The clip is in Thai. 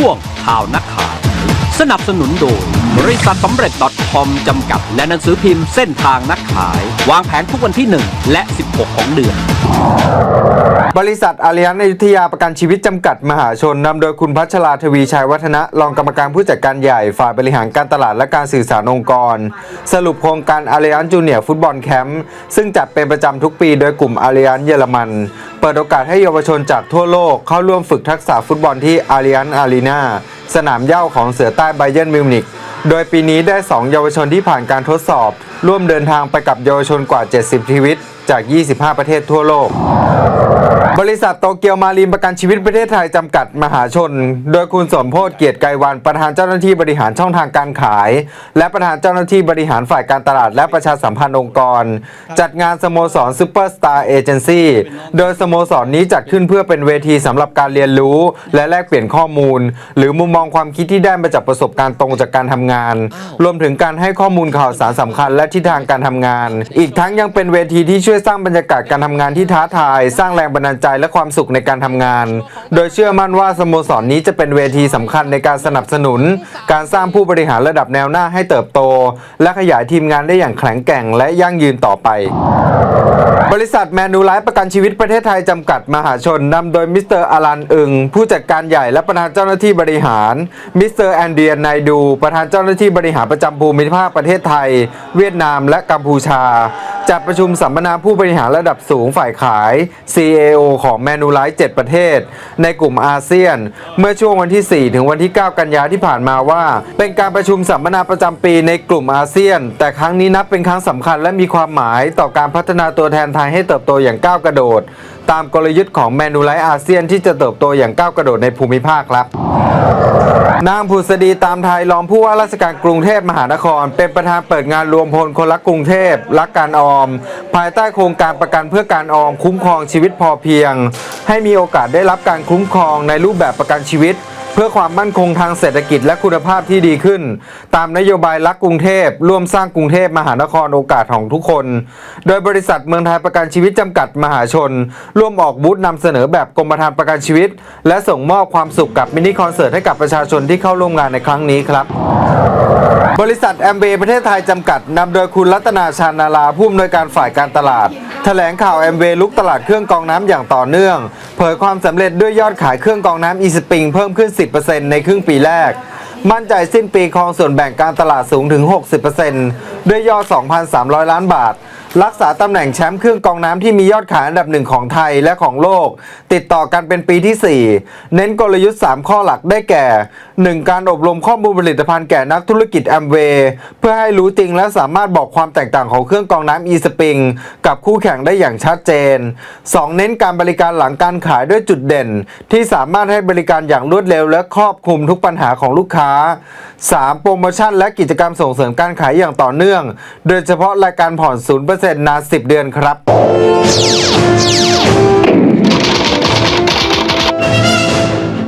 ช่วงข่าวนักข่าว สนับสนุนโดย บริษัทสำเร็จ .com จำกัด และหนังสือพิมพ์เส้นทางนักขาย วางแผนทุกวันที่ 1 และ 16 ของเดือน บริษัทอารียันอยุธยาประกันชีวิตจำกัดมหาชนนำโดยคุณพัชราทวีชัยวัฒนะรองกรรมการผู้จัดการใหญ่ฝ่ายบริหารการตลาดและการสื่อสารองค์กร สรุปโครงการอารียันจูเนียร์ฟุตบอลแคมป์ซึ่งจัดเป็นประจำทุกปีโดยกลุ่มอารียันเยอรมัน เปิดโอกาสให้เยาวชนจากทั่วโลกเข้าร่วมฝึกทักษะฟุตบอลที่อารียันอารีนาสนามเย้าของเสือใต้ไบเยนมิวนิกโดยปีนี้ได้ 2 เยาวชนที่ผ่านการทดสอบ ร่วมเดินทางไปกับเยาวชนกว่า 70 ชีวิต จาก 25 ประเทศทั่วโลก บริษัทโตเกียวมารีนประกันชีวิตประเทศไทยจำกัดมหาชน โดยคุณสมโพศเกียรติไกรวัน ประธานเจ้าหน้าที่บริหารช่องทางการขาย และประธานเจ้าหน้าที่บริหารฝ่ายการตลาดและประชาสัมพันธ์องค์กร จัดงานสโมสรซูเปอร์สตาร์เอเจนซี่โดยสโมสรนี้จัดขึ้นเพื่อเป็นเวทีสำหรับการเรียนรู้ และแลกเปลี่ยนข้อมูล หรือมุมมองความคิดที่ได้มาจากประสบการณ์ตรงจากการทำงาน รวมถึงการให้ข้อมูลข่าวสารสำคัญและทิศทางการทำงาน อีกทั้งยังเป็นเวทีที่ช่วยสร้างบรรยากาศการทำงานที่ท้าทาย สร้างแรงบันดาลใจและความสุขในการทำงาน โดยเชื่อมั่นว่าสโมสรนี้จะเป็นเวทีสำคัญในการสนับสนุน การสร้างผู้บริหารระดับแนวหน้าให้เติบโต และขยายทีมงานได้อย่างแข็งแกร่งและยั่งยืนต่อไป บริษัทแมนูไลฟ์ประกันชีวิตประเทศไทยจำกัดมหาชนนำโดยมิสเตอร์อารันอึง ผู้จัดการใหญ่และประธานเจ้าหน้าที่บริหาร มิสเตอร์แอนเดียนไนดู ประธานเจ้าหน้าที่บริหารประจำภูมิภาคประเทศไทย เวียดนามและกัมพูชา จัดประชุมสัมมนาผู้บริหารระดับสูงฝ่ายขาย CAO ของแมนูไลท์7ประเทศ ในกลุ่มอาเซียน เมื่อช่วงวันที่ 4 ถึงวันที่ 9 กันยาที่ผ่านมาว่า เป็นการประชุมสัมมนาประจำปีในกลุ่มอาเซียน แต่ครั้งนี้นับเป็นครั้งสำคัญและมีความหมายต่อการพัฒนาตัวแทนไทยให้เติบโตอย่างก้าวกระโดด ตามกลยุทธ์ของแมนูไลท์อาเซียนที่จะเติบโตอย่างก้าวกระโดดในภูมิภาคครับ นางผุษดีตามไทยรองผู้ว่าราชการกรุงเทพมหานคร เป็นประธานเปิดงานรวมพลคนรักกรุงเทพรักการออม ภายใต้โครงการประกันเพื่อการออมคุ้มครองชีวิตพอเพียง ให้มีโอกาสได้รับการคุ้มครองในรูปแบบประกันชีวิต เพื่อความมั่นคงทางเศรษฐกิจและคุณภาพที่ดีขึ้น ตามนโยบายรักกรุงเทพร่วมสร้างกรุงเทพมหานครโอกาสของทุกคน โดยบริษัทเมืองไทยประกันชีวิตจำกัดมหาชน ร่วมออกบูธนำเสนอแบบกรมธรรม์ประกันชีวิต และส่งมอบความสุขกับมินิคอนเสิร์ตให้กับประชาชนที่เข้าร่วมงานในครั้งนี้ครับ บริษัทแอมเบประเทศไทยจำกัดนำโดยคุณรัตนาชานาลาผู้อำนวยการฝ่ายการตลาด แถลงข่าวแอมเบลุกตลาดเครื่องกรองน้ำอย่างต่อเนื่อง เผยความสำเร็จด้วยยอดขายเครื่องกรองน้ำอีสปริงเพิ่มขึ้น 10%ในครึ่งปีแรก มั่นใจสิ้นปีครองส่วนแบ่งการตลาดสูงถึง 60%ด้วยยอด 2,300 ล้านบาท รักษาตำแหน่งแชมป์เครื่องกรองน้ำที่มียอดขายอันดับหนึ่งของไทยและของโลก ติดต่อกันเป็นปีที่ 4 เน้นกลยุทธ์ 3 ข้อหลักได้แก่ 1. การอบรมข้อมูลผลิตภัณฑ์แก่นักธุรกิจแอมเวย์เพื่อให้รู้จริงและสามารถบอกความแตกต่างของเครื่องกรองน้ำ e-spring กับคู่แข่งได้อย่างชัดเจน 2. เน้นการบริการหลังการขายด้วยจุดเด่น ที่สามารถให้บริการอย่างรวดเร็วและครอบคลุมทุกปัญหาของลูกค้า 3. โปรโมชั่นและกิจกรรมส่งเสริมการขายอย่างต่อเนื่อง โดยเฉพาะรายการผ่อน 0%นาน 10 เดือนครับ